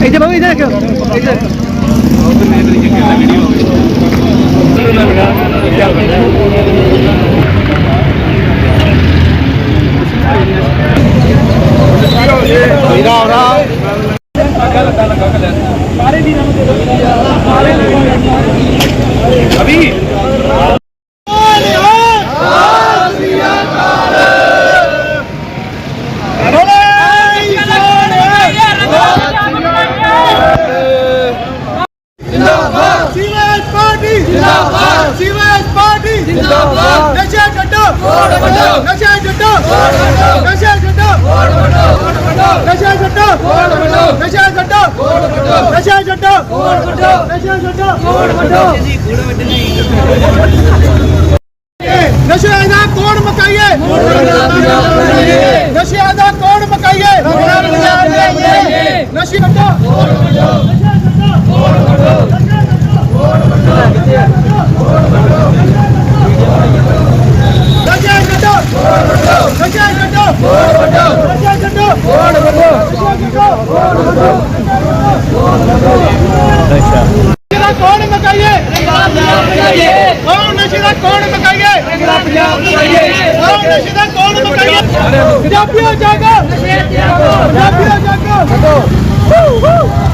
ਇੱਥੇ ਬਾਬੂ ਇੱਧਰ ਰੱਖਿਓ ਇੱਧਰ ਸੀਵਰੇਜ ਪਾਰਟੀ ਜਿੰਦਾਬਾਦ ਨਸ਼ਾ ਛੱਡੋ ਵੋਟ ਵੰਡੋ ਨਸ਼ਾ ਛੱਡੋ ਵੋਟ ਵੰਡੋ ਨਸ਼ਾ ਛੱਡੋ ਵੋਟ ਵੰਡੋ ਵੋਟ ਵੰਡੋ ਨਸ਼ਾ ਛੱਡੋ ਵੋਟ ਵੰਡੋ ਨਸ਼ਾ ਛੱਡੋ ਵੋਟ ਵੰਡੋ ਨਸ਼ਾ ਛੱਡੋ ਵੋਟ ਵੰਡੋ ਨਸ਼ਾ ਛੱਡੋ ਵੋਟ ਵੰਡੋ ਨਸ਼ੇ ਦਾ ਕੌਣ ਮਕਾਈਏ ਨਸ਼ੇ ਦਾ ਕੌਣ ਮਕਾਈਏ ਨਸ਼ੇ ਛੱਡੋ ਨਸ਼ਾ ਛੱਡੋ ਨਸ਼ਾ ਛੱਡੋ ਨਸ਼ਾ ਛੱਡੋ ਨਸ਼ੇ ਦਾ ਕੌਣ ਮਕਾਈਏ ਕੌਣ ਨਸ਼ੇ ਦਾ ਕੌਣ ਮਕਾਈਏ ਕੌਣ ਨਸ਼ੇ ਦਾ ਕੌਣ ਮਕਾਈਏ ਪੰਜਾਬੀਓ ਜਾਗੋ ਪੰਜਾਬੀਓ ਜਾਗੋ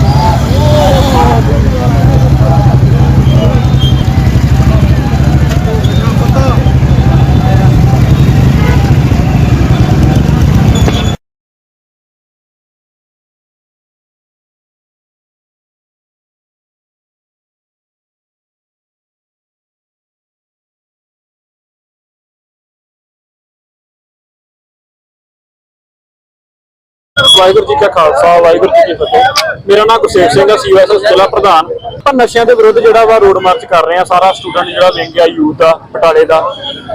ਵਾਹਿਗੁਰੂ ਜੀ ਕਾ ਖਾਲਸਾ, ਵਾਹਿਗੁਰੂ ਜੀ ਕੀ ਫਤਿਹ। ਮੇਰਾ ਨਾਮ ਗੁਰਸੇਵ ਸਿੰਘ ਹੈ ਸੀਐਸਐਸ ਜ਼ਿਲ੍ਹਾ ਪ੍ਰਧਾਨ। ਆਪਾਂ ਨਸ਼ਿਆਂ ਦੇ ਵਿਰੁੱਧ ਜਿਹੜਾ ਵਾ ਰੋਡ ਮਾਰਚ ਕਰ ਰਹੇ ਆ, ਸਾਰਾ ਸਟੂਡੈਂਟ ਜਿਹੜਾ ਵਿੰਗ ਆ ਯੂਥ ਆ, ਬਟਾਲੇ ਦਾ,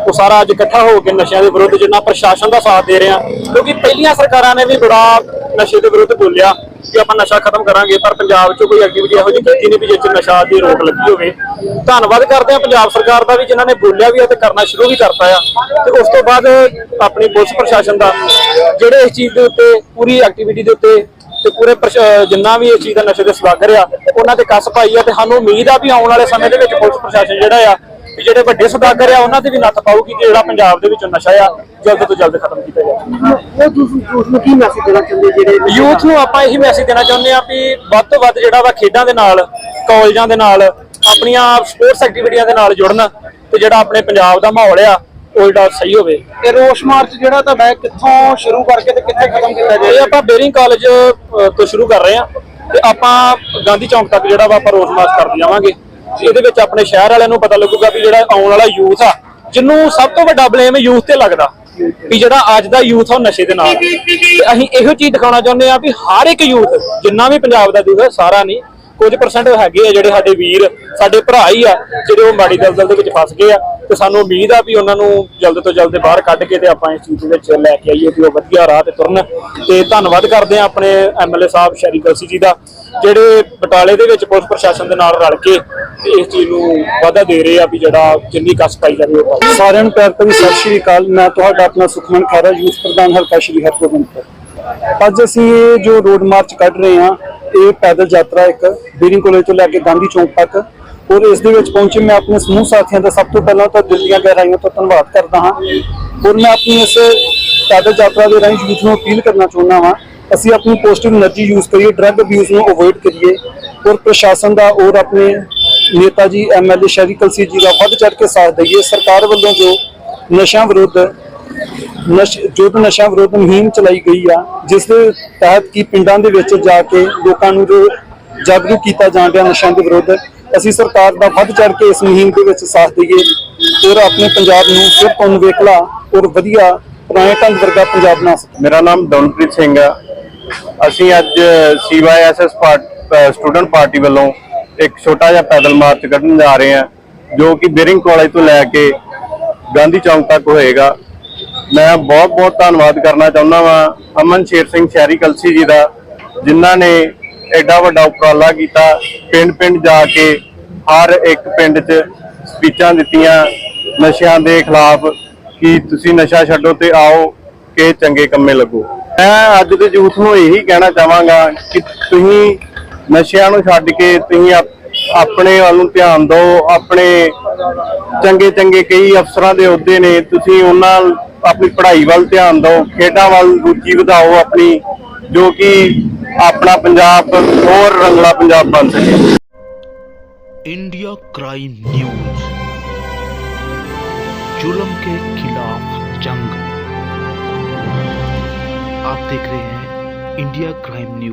ਉਹ ਸਾਰਾ ਅੱਜ ਇਕੱਠਾ ਹੋ ਕੇ ਨਸ਼ਿਆਂ ਦੇ ਵਿਰੁੱਧ ਜਿੰਨਾ ਪ੍ਰਸ਼ਾਸਨ ਦਾ ਸਾਥ ਦੇ ਰਹੇ ਆ, ਕਿਉਂਕਿ ਪਹਿਲੀਆਂ ਸਰਕਾਰਾਂ ਨੇ ਵੀ ਬੜਾ ਨਸ਼ੇ ਦੇ ਵਿਰੁੱਧ ਬੋਲਿਆ। ਕਿ ਆਪਾਂ ਨਸ਼ਾ ਖਤਮ ਕਰਾਂਗੇ, ਪਰ ਪੰਜਾਬ 'ਚ ਕੋਈ ਐਕਟੀਵਿਟੀ ਇਹੋ ਜਿਹੀ ਕੀਤੀ ਨਹੀਂ ਵੀ ਜਿਸ 'ਚ ਨਸ਼ਾ ਦੀ ਰੋਕ ਲੱਗੀ ਹੋਵੇ। ਧੰਨਵਾਦ ਕਰਦੇ ਆ ਪੰਜਾਬ ਸਰਕਾਰ ਦਾ ਵੀ, ਜਿਨ੍ਹਾਂ ਨੇ ਬੋਲਿਆ ਵੀ ਆ ਤੇ ਕਰਨਾ ਸ਼ੁਰੂ ਵੀ ਕਰਤਾ ਆ। ਤੇ ਉਸ ਤੋਂ ਬਾਅਦ ਆਪਣੀ ਪੁਲਿਸ ਪ੍ਰਸ਼ਾਸਨ ਦਾ, ਜਿਹੜੇ ਇਸ ਚੀਜ਼ ਦੇ ਉੱਤੇ, ਪੂਰੀ ਐਕਟੀਵਿਟੀ ਦੇ ਉੱਤੇ ਤੇ ਪੂਰੇ ਪ੍ਰਸ਼- ਜਿੰਨਾ ਵੀ ਇਸ ਚੀਜ਼ ਦਾ ਨਸ਼ੇ ਦੇ ਸਵਾਗਰ ਆ, ਉਹਨਾਂ ਤੇ ਕੱਸ ਪਾਈ ਆ। ਤੇ ਸਾਨੂੰ ਉਮੀਦ ਆ ਵੀ ਆਉਣ ਵਾਲੇ ਸਮੇਂ ਦੇ ਵਿੱਚ ਪੁਲਿਸ ਪ੍ਰਸ਼ਾਸਨ ਜਿਹੜਾ ਆ ਵੀ ਜਿਹੜੇ ਵੱਡੇ ਸੁਦਾਗਰ ਆ ਉਹਨਾਂ ਤੇ ਵੀ ਨੱਥ ਪਾਊਗੀ ਕਿ ਜਿਹੜਾ ਪੰਜਾਬ ਦੇ ਵਿੱਚ ਨਸ਼ਾ ਆ ਜਲਦ ਤੋਂ ਜਲਦ ਖਤਮ ਕੀਤਾ ਜਾਵੇ। ਉਹ ਨੂੰ ਕੀ ਮੈਸੇਜ ਦੇਣਾ ਚਾਹੁੰਦੇ ਜਿਹੜੇ ਯੂਥ ਨੂੰ ਆਪਾਂ ਇਹੀ ਮੈਸੇਜ ਦੇਣਾ ਚਾਹੁੰਦੇ ਆ ਵੀ ਵੱਧ ਤੋਂ ਵੱਧ ਜਿਹੜਾ ਵਾ ਖੇਡਾਂ ਦੇ ਨਾਲ ਕਾਲਜਾਂ ਦੇ ਨਾਲ ਆਪਣੀਆਂ ਸਪੋਰਟਸ ਐਕਟੀਵਿਟੀਆਂ ਦੇ ਨਾਲ ਜੁੜਨ ਤੇ ਜਿਹੜਾ ਆਪਣੇ ਪੰਜਾਬ ਦਾ ਮਾਹੌਲ ਆ ਉਹ ਜਿਹੜਾ ਸਹੀ ਹੋਵੇ। ਇਹ ਰੋਸ ਮਾਰਚ ਜਿਹੜਾ ਤੁਹਾਡਾ ਹੈ, ਕਿੱਥੋਂ ਸ਼ੁਰੂ ਕਰਕੇ ਤੇ ਕਿੱਥੇ ਖਤਮ ਕੀਤਾ ਇਹ ਜਾਏਗਾ ਆਪਾਂ ਬੇਰਿੰਗ ਕਾਲਜ ਤੋਂ ਸ਼ੁਰੂ ਕਰ ਰਹੇ ਆ ਤੇ ਆਪਾਂ ਗਾਂਧੀ ਚੌਂਕ ਤੱਕ ਜਿਹੜਾ ਵਾ ਆਪਾਂ ਰੋਜ਼ ਮਾਰਚ ਕਰਦੇ ਜਾਵਾਂਗੇ। ਇਹਦੇ ਵਿੱਚ ਆਪਣੇ ਸ਼ਹਿਰ ਵਾਲਿਆਂ ਨੂੰ ਪਤਾ ਲੱਗੂਗਾ ਵੀ ਜਿਹੜਾ ਆਉਣ ਵਾਲਾ ਯੂਥ ਆ ਜਿਹਨੂੰ ਸਭ ਤੋਂ ਵੱਡਾ ਬਲੇਮ ਯੂਥ ਤੇ ਲੱਗਦਾ ਵੀ ਜਿਹੜਾ ਅੱਜ ਦਾ ਯੂਥ ਆ ਉਹ ਨਸ਼ੇ ਦੇ ਨਾਲ। ਤੇ ਅਸੀਂ ਇਹੋ ਚੀਜ਼ ਦਿਖਾਉਣਾ ਚਾਹੁੰਦੇ ਆ ਵੀ ਹਰ ਇੱਕ ਯੂਥ, ਜਿੰਨਾ ਵੀ ਪੰਜਾਬ ਦਾ ਯੂਥ ਸਾਰਾ ਨਹੀਂ, ਕੁਝ ਪਰਸੈਂਟ ਹੈਗੇ ਆ ਜਿਹੜੇ ਸਾਡੇ ਵੀਰ, ਸਾਡੇ ਭਰਾ ਹੀ ਆ, ਜਿਹੜੇ ਉਹ ਮਾੜੀ ਦਲਦਲ ਦੇ ਵਿੱਚ ਫਸ ਗਏ ਆ। ਤੇ ਸਾਨੂੰ ਉਮੀਦ ਆ ਵੀ ਉਹਨਾਂ ਨੂੰ ਜਲਦ ਤੋਂ ਜਲਦ ਬਾਹਰ ਕੱਢ ਕੇ ਤੇ ਆਪਾਂ ਇਸ ਚੀਜ਼ ਦੇ ਵਿੱਚ ਲੈ ਕੇ ਆਈਏ ਕਿ ਉਹ ਵਧੀਆ ਰਾਹ ਤੇ ਤੁਰਨ। ਤੇ ਧੰਨਵਾਦ ਕਰਦੇ ਆ ਆਪਣੇ ਐਮਐਲਏ ਸਾਹਿਬ ਸ਼ਰੀ ਕਲਸੀ ਜੀ ਦਾ, ਜਿਹੜੇ ਬਟਾਲੇ ਦੇ ਵਿੱਚ ਪੁਲਿਸ ਪ੍ਰਸ਼ਾਸਨ ਦੇ ਨਾਲ ਰਲ ਕੇ ਇਸ ਚੀਜ਼ ਨੂੰ ਵਾਅਦਾ ਦੇ ਰਹੇ ਆ ਵੀ ਜਿਹੜਾ ਜਿੰਨੀ ਕਸ ਪਾਈ ਜਾਵੇ ਉਹ ਸਾਰਿਆਂ ਨੂੰ ਪਿਆਰ ਭਰੀ ਸਤਿ ਸ਼੍ਰੀ ਅਕਾਲ। ਮੈਂ ਤੁਹਾਡਾ ਆਪਣਾ ਸੁਖਮਨ ਖਾਰਾ, ਯੂਥ ਪ੍ਰਧਾਨ, ਹਲਕਾ ਸ਼੍ਰੀ ਹਰਗੋਬਿੰਦਪੁਰ। ਅੱਜ ਅਸੀਂ ਇਹ ਜੋ ਰੋਡ ਮਾਰਚ ਕੱਢ ਰਹੇ ਹਾਂ, ਇਹ ਪੈਦਲ ਯਾਤਰਾ ਇੱਕ ਬੀਰਿੰਗ ਕਾਲਜ ਤੋਂ ਲੈ ਕੇ ਗਾਂਧੀ ਚੌਂਕ ਤੱਕ। ਔਰ ਇਸ ਦੇ ਵਿੱਚ ਪਹੁੰਚੇ ਮੈਂ ਆਪਣੇ ਸਮੂਹ ਸਾਥੀਆਂ ਦਾ ਸਭ ਤੋਂ ਪਹਿਲਾਂ ਤਾਂ ਦਿਲ ਦੀਆਂ ਗਹਿਰਾਈਆਂ ਤੋਂ ਧੰਨਵਾਦ ਕਰਦਾ ਹਾਂ। ਔਰ ਮੈਂ ਆਪਣੀ ਇਸ ਪੈਦਲ ਯਾਤਰਾ ਦੇ ਰਾਹੀਂ ਯੂਥ ਨੂੰ ਅਪੀਲ ਕਰਨਾ ਚਾਹੁੰਦਾ ਹਾਂ, ਅਸੀਂ ਆਪਣੀ ਪੋਜ਼ਿਟਿਵ એનર્ਜੀ ਯੂਜ਼ ਕਰੀਏ ਡਰੱਗ ਅਬਿਊਜ਼ ਨੂੰ ਅਵੋਇਡ ਕਰੀਏ। ਔਰ ਪ੍ਰਸ਼ਾਸਨ ਦਾ ਔਰ ਆਪਣੇ ਨੇਤਾ ਜੀ ਐਮਐਲਏ ਸ਼ਰੀ ਕਲਸੀ ਜੀ ਦਾ ਵੱਧ ਚੜ੍ਹ ਕੇ ਸਾਥ ਦਈਏ। ਸਰਕਾਰ ਵੱਲੋਂ ਜੋ ਨਸ਼ਾ ਵਿਰੁੱਧ, ਨਸ਼ ਜੋ ਨਸ਼ਾ ਵਿਰੋਧ ਮੁਹਿੰਮ ਚਲਾਈ ਗਈ ਆ, ਜਿਸ ਦੇ ਤਹਿਤ ਕੀ ਪਿੰਡਾਂ ਦੇ ਵਿੱਚ ਜਾ ਕੇ ਲੋਕਾਂ ਨੂੰ ਜੋ ਜਾਗਰੂਕ ਕੀਤਾ ਜਾਣ ਰਿਹਾ ਨਸ਼ਿਆਂ ਦੇ ਵਿਰੁੱਧ, ਅਸੀਂ ਸਰਕਾਰ ਦਾ ਵੱਧ ਚੜ੍ਹ ਕੇ ਇਸ ਮੁਹਿੰਮ ਦੇ ਵਿੱਚ ਸਾਥ ਦਈਏ ਔਰ ਆਪਣੇ ਪੰਜਾਬ ਨੂੰ ਫਿਰ ਤੋਂ ਨਿਵੇਕਲਾ ਔਰ ਵਧੀਆ ਪੁਰਾਣੇ ਢੰਗ ਵਰਗਾ ਪੰਜਾਬ ਬਣਾ ਸਕੀਏ। ਮੇਰਾ ਨਾਮ ਦਵਨਪ੍ਰੀਤ ਸਿੰਘ ਆ। ਅਸੀਂ ਅੱਜ ਸੀਵਾਈਐਸਐਸ ਸਟੂਡੈਂਟ ਪਾਰਟੀ ਵੱਲੋਂ ਇੱਕ ਛੋਟਾ ਜਿਹਾ ਪੈਦਲ ਮਾਰਚ ਕੱਢਣ ਜਾ ਰਹੇ ਹਾਂ, ਜੋ ਕਿ ਬੇਰਿੰਗ ਕਾਲਜ ਤੋਂ ਲੈ ਕੇ ਗਾਂਧੀ ਚੌਂਕ ਤੱਕ ਹੋਏਗਾ। ਮੈਂ ਬਹੁਤ ਬਹੁਤ ਧੰਨਵਾਦ ਕਰਨਾ ਚਾਹੁੰਦਾ ਵਾਂ ਅਮਨ ਸ਼ੇਰ ਸਿੰਘ ਸ਼ਹਿਰੀ ਕਲਸੀ ਜੀ ਦਾ, ਜਿਨ੍ਹਾਂ ਨੇ ਐਡਾ ਵੱਡਾ ਉਪਰਾਲਾ ਕੀਤਾ। ਪਿੰਡ ਪਿੰਡ ਜਾ ਕੇ ਹਰ ਇੱਕ ਪਿੰਡ 'ਚ ਸਪੀਚਾਂ ਦਿੱਤੀਆਂ, ਨਸ਼ਿਆਂ ਦੇ ਖਿਲਾਫ ਕਿ ਤੁਸੀਂ ਨਸ਼ਾ ਛੱਡੋ ਤੇ ਆਓ, ਕਿ ਚੰਗੇ ਕੰਮੇ ਲੱਗੋ। ਮੈਂ ਅੱਜ ਦੇ ਯੂਥ ਨੂੰ ਇਹੀ ਕਹਿਣਾ ਚਾਹਾਂਗਾ ਕਿ ਤੁਸੀਂ ਨਸ਼ਿਆਂ ਨੂੰ ਛੱਡ ਕੇ ਤੁਸੀਂ ਆਪ- ਆਪਣੇ ਵੱਲ ਨੂੰ ਧਿਆਨ ਦਿਓ ਆਪਣੇ ਚੰਗੇ ਚੰਗੇ ਕਈ ਅਫਸਰਾਂ ਦੇ ਅਹੁਦੇ ਨੇ ਤੁਸੀਂ ਉਹਨਾਂ ਆਪਣੀ ਪੜ੍ਹਾਈ ਵੱਲ ਧਿਆਨ ਦਿਓ ਖੇਡਾਂ ਵੱਲ ਰੁਚੀ ਵਧਾਓ ਆਪਣੀ ਜੋ ਕਿ ਆਪਣਾ ਪੰਜਾਬ ਹੋਰ ਰੰਗਲਾ ਪੰਜਾਬ ਬਣ ਸਕੇ इंडिया क्राइम न्यूज जुल्म के खिलाफ जंग आप देख रहे हैं इंडिया क्राइम न्यूज